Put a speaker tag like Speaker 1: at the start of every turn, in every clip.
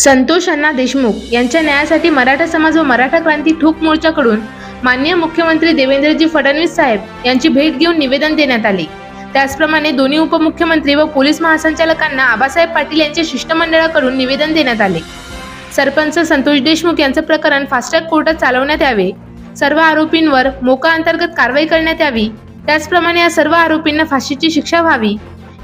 Speaker 1: संतोष अण्णा देशमुख यांच्या न्यायासाठी मराठा समाज व मराठा क्रांती ठोक मोर्चाकडून माननीय मुख्यमंत्री देवेंद्रजी फडणवीस साहेब यांची भेट घेऊन निवेदन देण्यात आले. त्याचप्रमाणे दोन्ही उपमुख्यमंत्री व पोलीस महासंचालकांना आबासाहेब पाटील यांच्या शिष्टमंडळाकडून निवेदन देण्यात आले. सरपंच संतोष देशमुख यांचं प्रकरण फास्टॅग कोर्टात चालवण्यात यावे. सर्व आरोपींवर मोका अंतर्गत कारवाई करण्यात यावी. त्याचप्रमाणे या सर्व आरोपींना फाशीची शिक्षा व्हावी.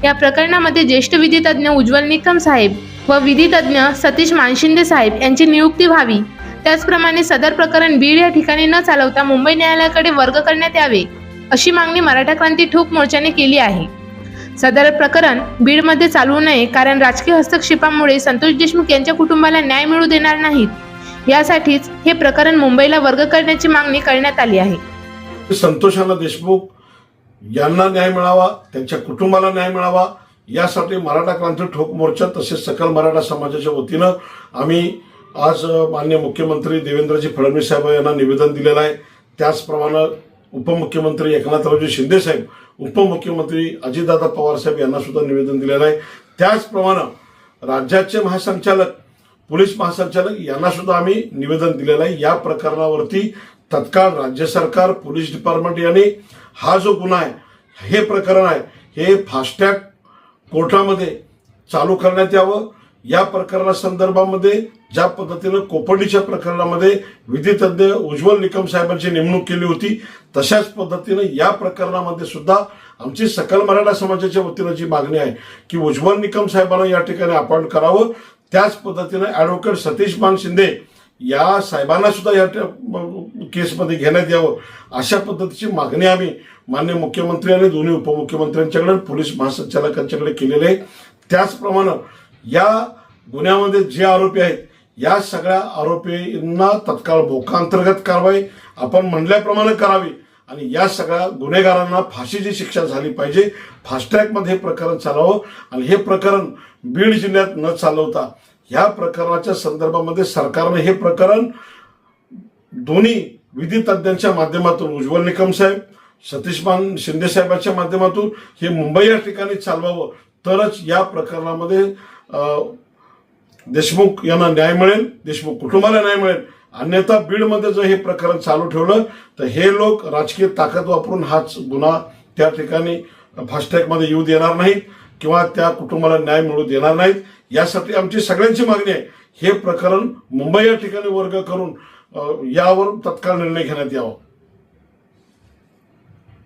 Speaker 1: या प्रकरणामध्ये ज्येष्ठ विधितज्ञ उज्ज्वल निकम साहेब व विधितज्ञ सतीश मानशिंदे साहेब यांची नियुक्ती व्हावी. त्याचप्रमाणे सदर प्रकरण बीड या ठिकाणी न चालवता मुंबई न्यायालयाकडे वर्ग करण्यात यावे अशी मागणी मराठा क्रांती ठोक मोर्चाने केली आहे. सदर प्रकरण बीडमध्ये चालवू नये कारण राजकीय हस्तक्षेपामुळे संतोष देशमुख यांच्या कुटुंबाला न्याय मिळू देणार नाहीत. यासाठीच हे प्रकरण मुंबईला वर्ग करण्याची मागणी करण्यात आली आहे.
Speaker 2: संतोषाला देशमुख यांना न्याय मिळावा त्यांच्या कुटुंबाला न्याय मिळावा यासाठी मराठा क्रांती ठोक मोर्चा तसेच सकल मराठा समाजाच्या वतीनं आम्ही आज मान्य माननीय मुख्यमंत्री देवेंद्रजी फडणवीस साहेब यांना निवेदन दिलेलं आहे. त्याचप्रमाणे उपमुख्यमंत्री एकनाथरावजी शिंदे साहेब उपमुख्यमंत्री अजितदादा पवार साहेब यांना सुद्धा निवेदन दिलेलं आहे. त्याचप्रमाणे राज्याचे महासंचालक पोलीस महासंचालक यांना सुद्धा आम्ही निवेदन दिलेलं आहे. या प्रकरणावरती तत्काळ राज्य सरकार पोलीस डिपार्टमेंट यांनी हा जो गुन्हा आहे हे प्रकरण आहे हे फास्टॅग कोर्टामध्ये चालू करण्यात यावं? या प्रकरणासंदर्भामध्ये ज्या पद्धतीनं कोपर्डीच्या प्रकरणामध्ये विधितज्ञ उज्ज्वल निकम साहेबांची नेमणूक केली होती तशाच पद्धतीनं या प्रकरणामध्ये सुद्धा आमची सकल मराठा समाजाच्या वतीनं जी मागणी आहे की उज्ज्वल निकम साहेबांना या ठिकाणी अपॉइंट करावं त्याच पद्धतीनं ॲडव्होकेट सतीश मान शिंदे या साहेबांना सुद्धा या केसमध्ये घेण्यात यावं. अशा पद्धतीची मागणी आम्ही मान्य मुख्यमंत्री आणि दोन्ही उपमुख्यमंत्र्यांच्याकडे पोलीस महासंचालकांच्याकडे केलेले आहे. त्याचप्रमाणे या गुन्ह्यामध्ये जे आरोपी आहेत या सगळ्या आरोपींना तत्काळ मोकाअंतर्गत कारवाई आपण म्हणल्याप्रमाणे करावी आणि या सगळ्या गुन्हेगारांना फाशीची शिक्षा झाली पाहिजे. फास्टॅगमध्ये हे प्रकरण चालावं आणि हे प्रकरण बीड जिल्ह्यात न चालवता ह्या प्रकरणाच्या संदर्भामध्ये सरकारने हे प्रकरण दोन्ही विधी तज्ज्ञांच्या माध्यमातून उज्ज्वल निकम साहेब सतीशमान शिंदे साहेबांच्या माध्यमातून हे मुंबई या ठिकाणी चालवावं. तरच या प्रकरणामध्ये देशमुख यांना न्याय मिळेल देशमुख कुटुंबाला न्याय मिळेल. अन्यथा बीडमध्ये जर हे प्रकरण चालू ठेवलं तर हे लोक राजकीय ताकद वापरून हाच गुन्हा त्या ठिकाणी फास्टॅगमध्ये येऊ देणार नाहीत किंवा त्या कुटुंबाला न्याय मिळू देणार नाहीत. यासाठी आमची सगळ्यांची मागणी आहे. हे प्रकरण मुंबई या ठिकाणी वर्ग करून यावर तत्काळ निर्णय घेण्यात यावा.